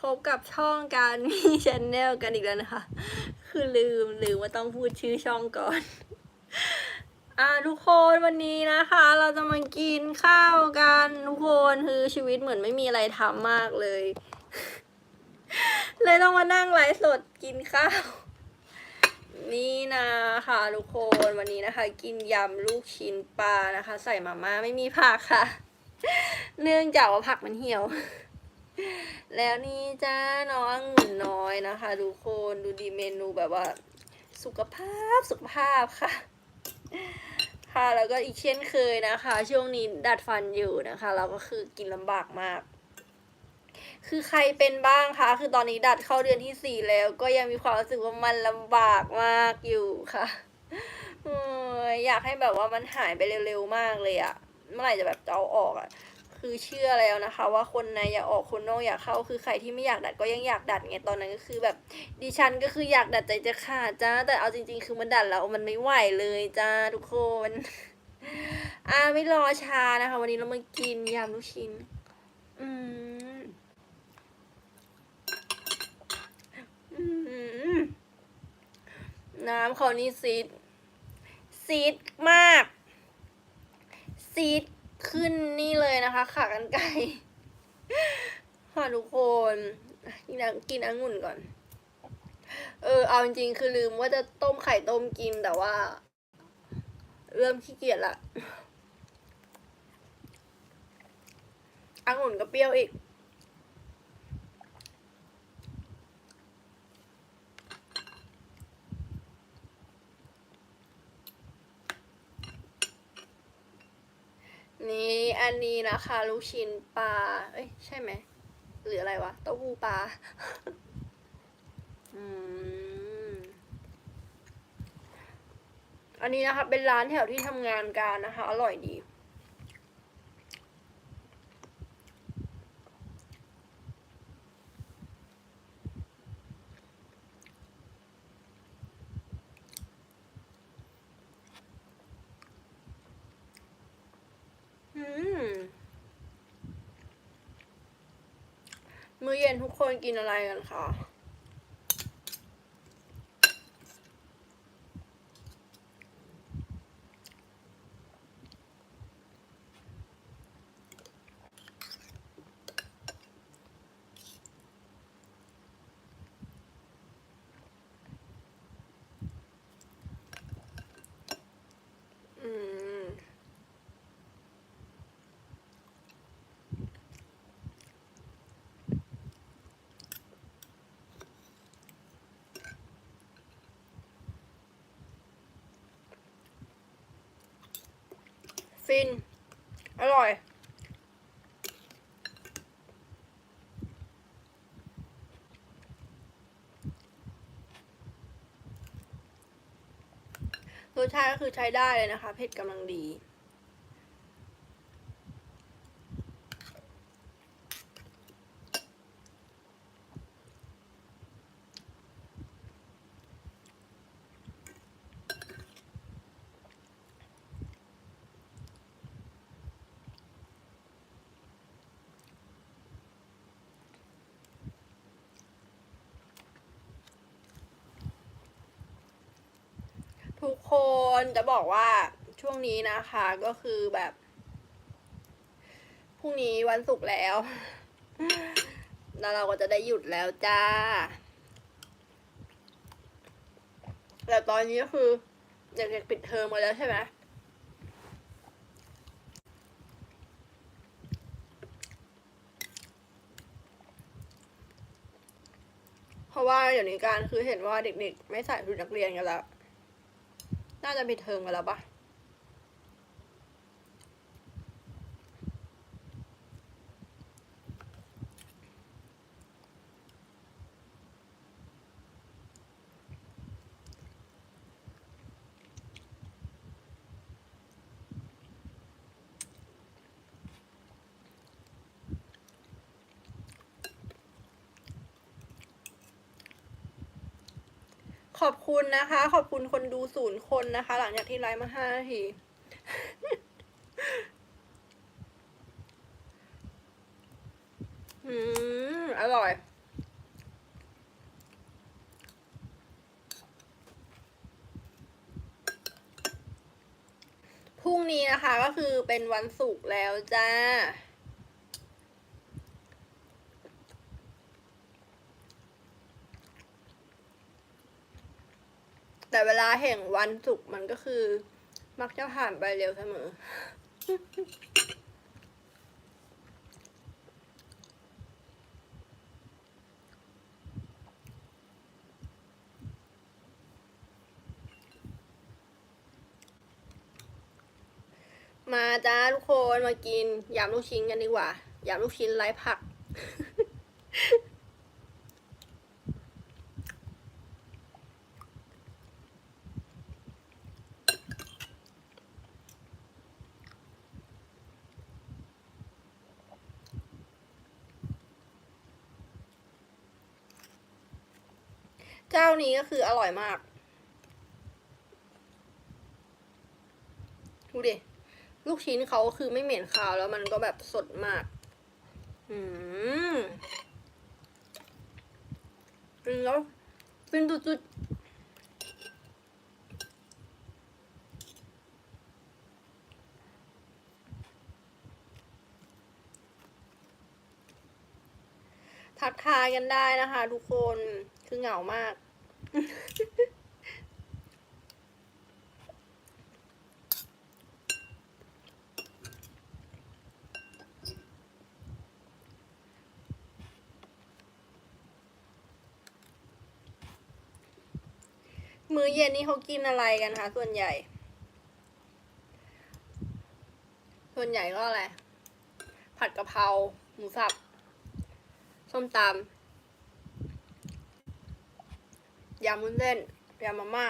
พบกับช่องการมีชแนลกันอีกแล้วนะคะ คือลืมลืมว่าต้องพูดชื่อช่องก่อน อ่าทุกคนวันนี้นะคะ เราจะมากินข้าวกันทุกคนคือชีวิตเหมือนไม่มีอะไรทำมากเลย เลยต้องมานั่งไลฟ์สดกินข้าว นี่นะคะทุกคนวันนี้นะคะ กินยำลูกชิ้นปลานะคะ ใส่มาม่าไม่มีผักค่ะ เนื่องจากว่าผักมันเหี่ยว แล้วนี่จ้าน้ององุ่นน้อยนะคะทุกคนดูดีเมนูแบบว่า สุขภาพสุขภาพค่ะ ค่ะแล้วก็อีกเช่นเคยนะคะ ช่วงนี้ดัดฟันอยู่นะคะ เราก็คือกินลำบากมาก คือใครเป็นบ้างคะคือตอนนี้ดัดเข้าเดือนที่สี่แล้ว ก็ยังมีความรู้สึกว่ามันลำบากมากอยู่ค่ะอออยากให้แบบว่ามันหายไปเร็วๆมากเลยอะเมื่อไหร่จะแบบจะเอาออกอะ คือเชื่อแล้วนะคะ ว่าคนในอยากออกคนนอกอยากเข้าคือใครที่ไม่อยากดัดก็ยังอยากดัดไงตอนนั้นก็คือแบบดิฉันก็คืออยากดัดใจจะขาดจ้าแต่เอาจริง ๆ คือมันดัดแล้วมันไม่ไหวเลยจ้าทุกคนอ่าไม่รอช้านะคะ วันนี้เรามากินยำลูกชิ้น อืมอืมน้ำเขานี่ซีดซีดมากซีด ขึ้นนี่เลยนะคะขากันไก่ค่ะทุกคนกินกินองุ่นก่อน เออ เอาจริงๆ คือลืมว่าจะต้มไข่ต้มกินแต่ว่า เริ่มขี้เกียจละองุ่นก็เปรี้ยวอีก นี่อันนี้นะคะลูกชิ้นปลา เอ้ยใช่ไหมหรืออะไรวะเต้าหู้ปลา อืม อันนี้นะคะเป็นร้านแถวที่ทำงานการนะคะ อร่อยดี อืม มื้อเย็นทุกคนกินอะไรกันคะ อืม ฟิน อร่อย รสชาติก็คือใช้ได้เลยนะคะ เผ็ดกำลังดี ทุกคนจะบอกว่าช่วงนี้นะคะก็คือแบบพรุ่งนี้วันศุกร์แล้ว แล้วเราก็จะได้หยุดแล้วจ้า แต่ตอนนี้ก็คือเด็กๆปิดเทอมมาแล้วใช่ไหมเพราะว่าเดี๋ยวนี้การคือเห็นว่าเด็กๆ ไม่ใส่ชุดนักเรียนกันแล้ว น่าจะปิดเทอมกันแล้วปะ ขอบคุณนะคะ ขอบคุณคนดูศูนย์คนนะคะ หลังจากที่ไลฟ์มาห้านาทีอืมอร่อยพรุ่งนี้นะคะก็คือเป็นวันศุกร์แล้วจ้า แต่เวลาแห่งวันศุกร์มันก็คือ มักจะผ่านไปเร็วเสมอ มาจ้าทุกคนมากินยำลูกชิ้นกันดีกว่ายำลูกชิ้นไร้ผัก เจ้านี้ก็คืออร่อยมาก ดูดิ ลูกชิ้นเขาคือไม่เหม็นคาวแล้วมันก็แบบสดมาก อืมกินแล้วฟินจุดๆทักทายกันได้นะคะทุกคน คือเหงามาก มื้อเย็นนี่เขากินอะไรกันคะส่วนใหญ่ ส่วนใหญ่ก็อะไร ผัดกะเพรา หมูสับ ส้มตำ ยำมุ้นเส้นยำมาม่า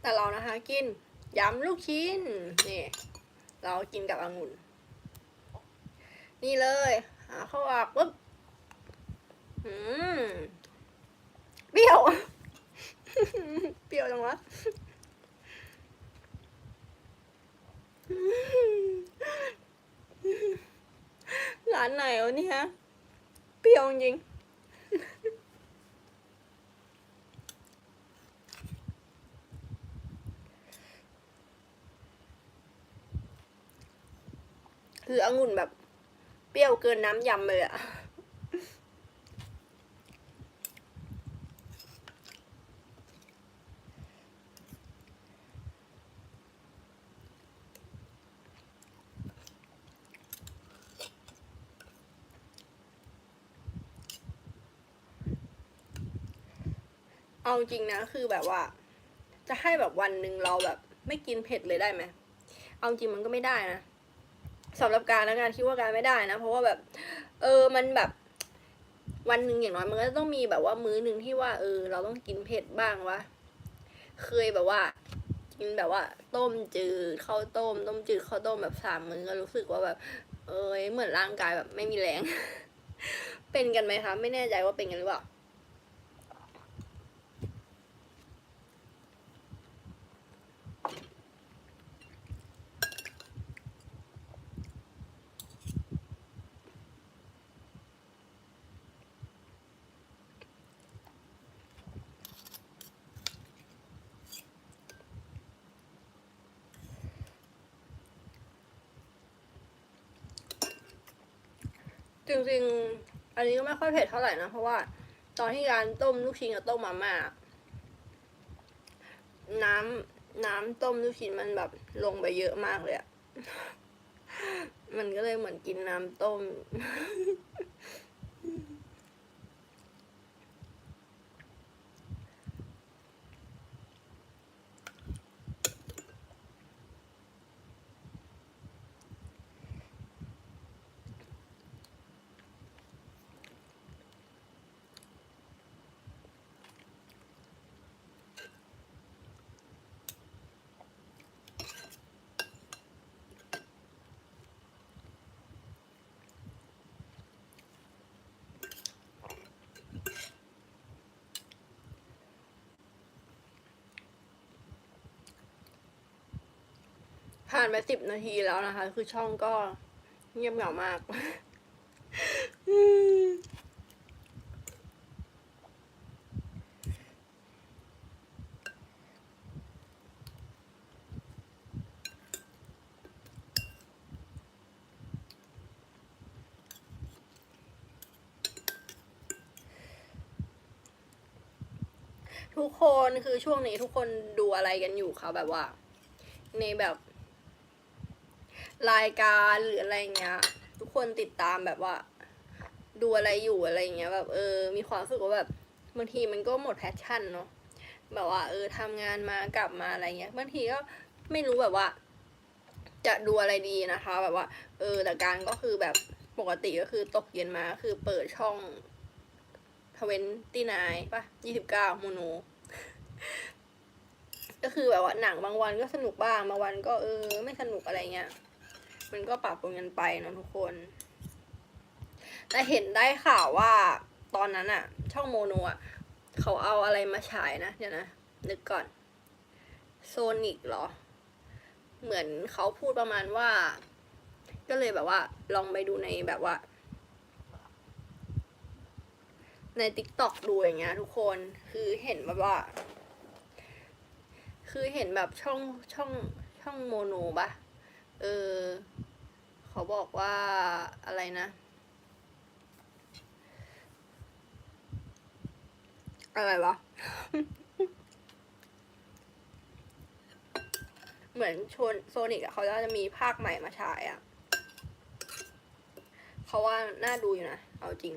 แต่เรานะคะกินยำลูกชิ้นนี่เรากินกับองุ่น นี่เลยหาเข้าออกปุ๊บอืมเปรี้ยว เปรี้ยวจังวะ ร้านไหนวะเนี่ยเปรี้ยวจริงคือองุ่นแบบ เปรี้ยวเกินน้ำยำเลยอะ เอาจริงนะคือแบบว่า จะให้แบบวันหนึ่งเราแบบ ไม่กินเผ็ดเลยได้ไหมเอาจริงมันก็ไม่ได้นะสำหรับการนะการคิดว่าการไม่ได้นะ เพราะว่าแบบ เออมันแบบ วันหนึ่งอย่างน้อยมันก็ต้องมีแบบว่ามื้อหนึ่งที่ว่า เออ เราต้องกินเผ็ดบ้างวะเคยแบบว่า กินแบบว่า ต้มจืดข้าวต้ม ต้มจืดข้าวต้มแบบสามมื้อก็รู้สึกว่าแบบ เออเหมือนร่างกายแบบไม่มีแรง เป็นกันไหมคะ ไม่แน่ใจว่าเป็นกันหรือเปล่า จริงๆ อันนี้ก็ไม่ค่อยเผ็ดเท่าไหร่นะ เพราะว่า ตอนที่การต้มลูกชิ้นกับต้มมาม่าน้ำน้ำต้มลูกชิ้นมันแบบลงไปเยอะมากเลยอะมันก็เลยเหมือนกินน้ำต้ม ผ่านไปสิบนาทีแล้วนะคะ คือช่องก็เงียบเหงามากทุกคนคือช่วงนี้ทุกคนดูอะไรกันอยู่คะแบบว่า ในแบบ รายการหรืออะไรเงี้ย ทุกคนติดตามแบบว่า ดูอะไรอยู่อะไรเงี้ยแบบเออ มีความรู้สึกว่าแบบบางทีมันก็หมดแพชชั่นเนาะแบบว่า เออทำงานมากลับมาอะไรเงี้ยบางทีก็ไม่รู้แบบว่า จะดูอะไรดีนะคะ แบบว่า เออแต่การก็คือแบบปกติก็คือตกเย็นมาคือเปิดช่องทเวนตี้นายป่ะยี่สิบเก้าโมโนก็คือแบบว่าหนังบางวันก็สนุกบ้างบางวันก็เออ ไม่สนุกอะไรเงี้ย มันก็ปรับปรุงกันไปนะทุกคน แต่เห็นได้ข่าวว่าตอนนั้นอะช่องโมโนอะเขาเอาอะไรมาฉายนะ เดี๋ยวนะ นึกก่อนโซนิกเหรอ เหมือนเขาพูดประมาณว่า ก็เลยแบบว่า ลองไปดูในแบบว่า ในติ๊กต็อกดูอย่างเงี้ยทุกคนคือเห็นแบบว่า คือเห็นแบบช่องช่องช่องโมโนปะ เออเขาบอกว่าอะไรนะ อะไรวะ เหมือนชนโซนิกอะเขาจะมีภาคใหม่มาฉายอะเขาว่าน่าดูอยู่นะ เอาจริง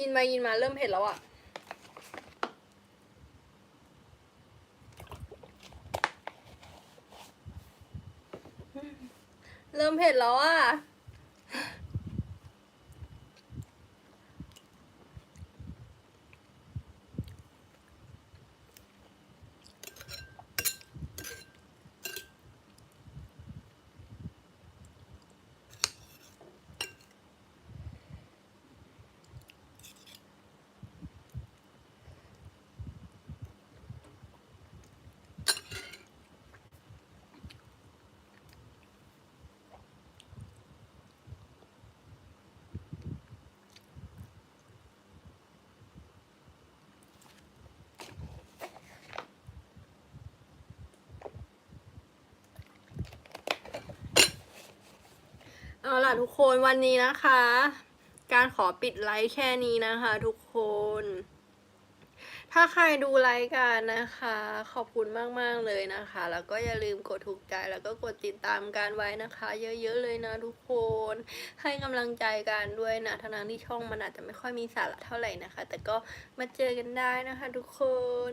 ยินมายินมาเริ่มเผ็ดแล้วอะเริ่มเผ็ดแล้วอะ เอาล่ะทุกคนวันนี้นะคะ การขอปิดไลค์แค่นี้นะคะ ทุกคน ถ้าใครดูรายการนะคะ ขอบคุณมากๆเลยนะคะ แล้วก็อย่าลืมกดถูกใจแล้วก็กดติดตามการไว้นะคะ เยอะๆเลยนะทุกคน ให้กำลังใจกันด้วยนะทั้งๆที่ช่องมันอาจจะไม่ค่อยมีสาระเท่าไหร่นะคะ แต่ก็มาเจอกันได้นะคะ ทุกคน